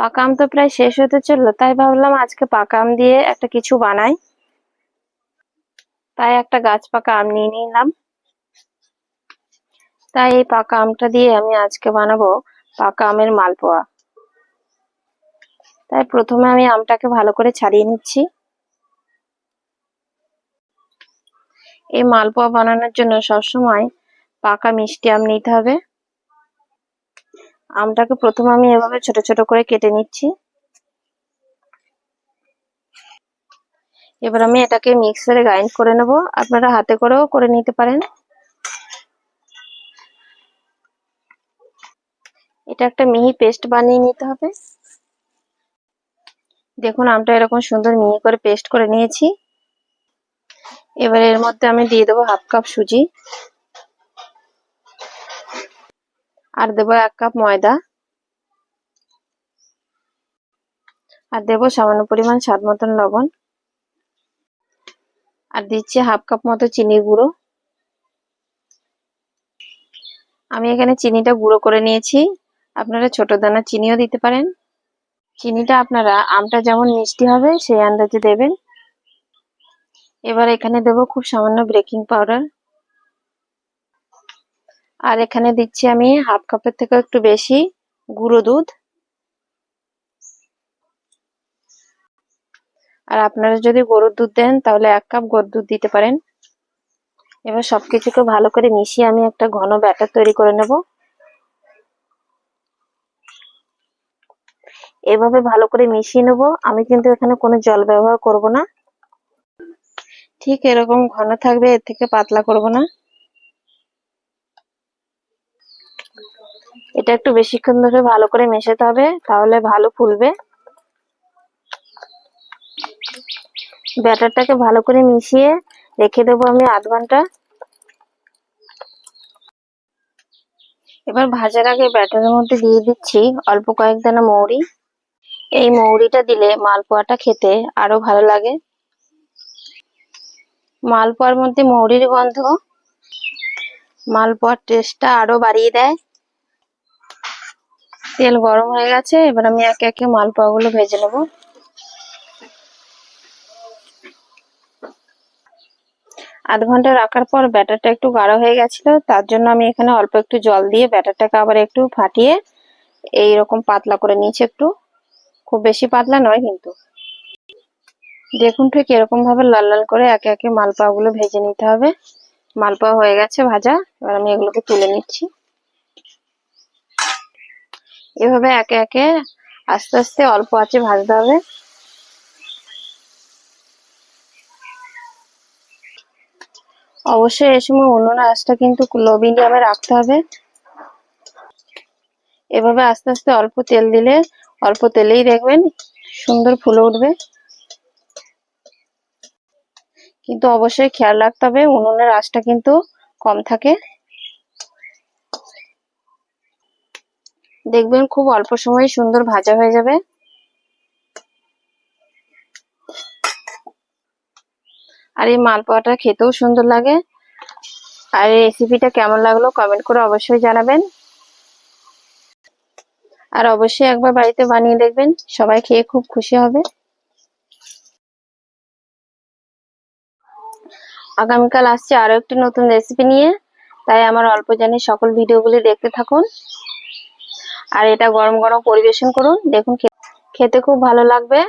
পাকা আম তো প্রায় শেষ হতে চলল, তাই ভাবলাম আজকে পাকা আম দিয়ে একটা কিছু বানাই। তাই একটা গাছ পাকা আম নিয়ে নিলাম। তাই এই পাকা আমটা দিয়ে আমি আজকে বানাবো পাকা আমের মালপোয়া। তাই প্রথমে আমি আমটাকে ভালো করে ছাড়িয়ে নিচ্ছি। এই মালপোয়া বানানোর জন্য সবসময় পাকা মিষ্টি আম নিতে হবে। আমটাকে প্রথমে আমি এভাবে ছোট ছোট করে কেটে নিচ্ছি। এবার আমি এটাকে মিক্সারে গ্রাইন্ড করে নেব। আপনারা হাতে করেও করে নিতে পারেন। এটা একটা মিহি পেস্ট বানিয়ে নিতে হবে। দেখুন, আমটা এরকম সুন্দর মিহি করে পেস্ট করে নিয়েছি। এবার এর মধ্যে আমি দিয়ে দেবো হাফ কাপ সুজি। আর দেবো এক কাপ ময়দা। আর দেবো সামান্য পরিমাণ স্বাদ মতন লবণ। আর দিচ্ছি হাফ কাপ মতো চিনি গুঁড়ো। আমি এখানে চিনিটা গুঁড়ো করে নিয়েছি। আপনারা ছোট দানা চিনিও দিতে পারেন। চিনিটা আপনারা আমটা যেমন মিষ্টি হবে, সেই আন্দাজে দেবেন। এবার এখানে দেব খুব সামান্য বেকিং পাউডার আর এখানে দিচ্ছি আমি হাফ কাপের থেকে একটু বেশি গুঁড়ো দুধ। আর আপনারা যদি গরুর দুধ দেন, তাহলে এক কাপ গরুর দুধ দিতে পারেন। এবার সবকিছুকে ভালো করে মিশিয়ে আমি একটা ঘন ব্যাটার তৈরি করে নেব। এভাবে ভালো করে মিশিয়ে নেব। আমি কিন্তু এখানে কোনো জল ব্যবহার করব না। ঠিক এরকম ঘন থাকবে, এর থেকে পাতলা করব না। এটা একটু বেশিক্ষণ ধরে ভালো করে মেশাতে হবে, তাহলে ভালো ফুলবে। ব্যাটারটাকে ভালো করে মিশিয়ে রেখে দেবো আমি আধ ঘণ্টা। এবার ভাজার আগে ব্যাটারের মধ্যে দিয়ে দিচ্ছি অল্প কয়েক দানা মৌরি। এই মৌরিটা দিলে মালপোয়াটা খেতে আরও ভালো লাগে। মালপোয়ার মধ্যে মৌরির গন্ধ, মালপোয়ার টেস্টটা আরও বাড়িয়ে দেয়। তেল গরম হয়ে গেছে, এবার আমি একে একে মালপোয়াগুলো ভেজে নেব। আধ ঘণ্টা রাখার পর ব্যাটারটা একটু গাঢ় হয়ে গেছিল, তার জন্য আমি এখানে অল্প একটু জল দিয়ে ব্যাটারটাকে আবার একটু ফাটিয়ে এই রকম পাতলা করে নিয়েছি একটু। খুব বেশি পাতলা নয় কিন্তু। দেখুন ঠিক এরকম ভাবে লাল লাল করে একে একে মালপোয়া গুলো ভেজে নিতে হবে। মালপোয়া হয়ে গেছে ভাজা, এবার আমি এগুলোকে তুলে নিচ্ছি। এভাবে একে একে আস্তে আস্তে অল্প আছে ভাজতে হবে। অবশ্যই এই সময় উনুনের আঁচটা কিন্তু লো মিডিয়ামে রাখতে হবে। এভাবে আস্তে আস্তে অল্প তেল দিলে, অল্প তেলেই দেখবেন সুন্দর ফুলে উঠবে। কিন্তু অবশ্যই খেয়াল রাখতে হবে, উনুনের আঁচটা কিন্তু কম থাকে। দেখবেন খুব অল্প সময়ে সুন্দর ভাজা হয়ে যাবে। আর এই মালপোয়াটা খেতেও সুন্দর লাগে। আর এই রেসিপিটা কেমন লাগল কমেন্ট করে অবশ্যই জানাবেন। আর অবশ্যই একবার বাড়িতে বানিয়ে দেখবেন, সবাই খেয়ে খুব খুশি হবে। আগামীকাল আসছে আরও একটি নতুন রেসিপি নিয়ে, তাই আমার অল্প জানি সকল ভিডিওগুলি দেখতে থাকুন। আর এটা গরম গরম পরিবেশন করুন। দেখুন খেতে খুব ভালো লাগবে।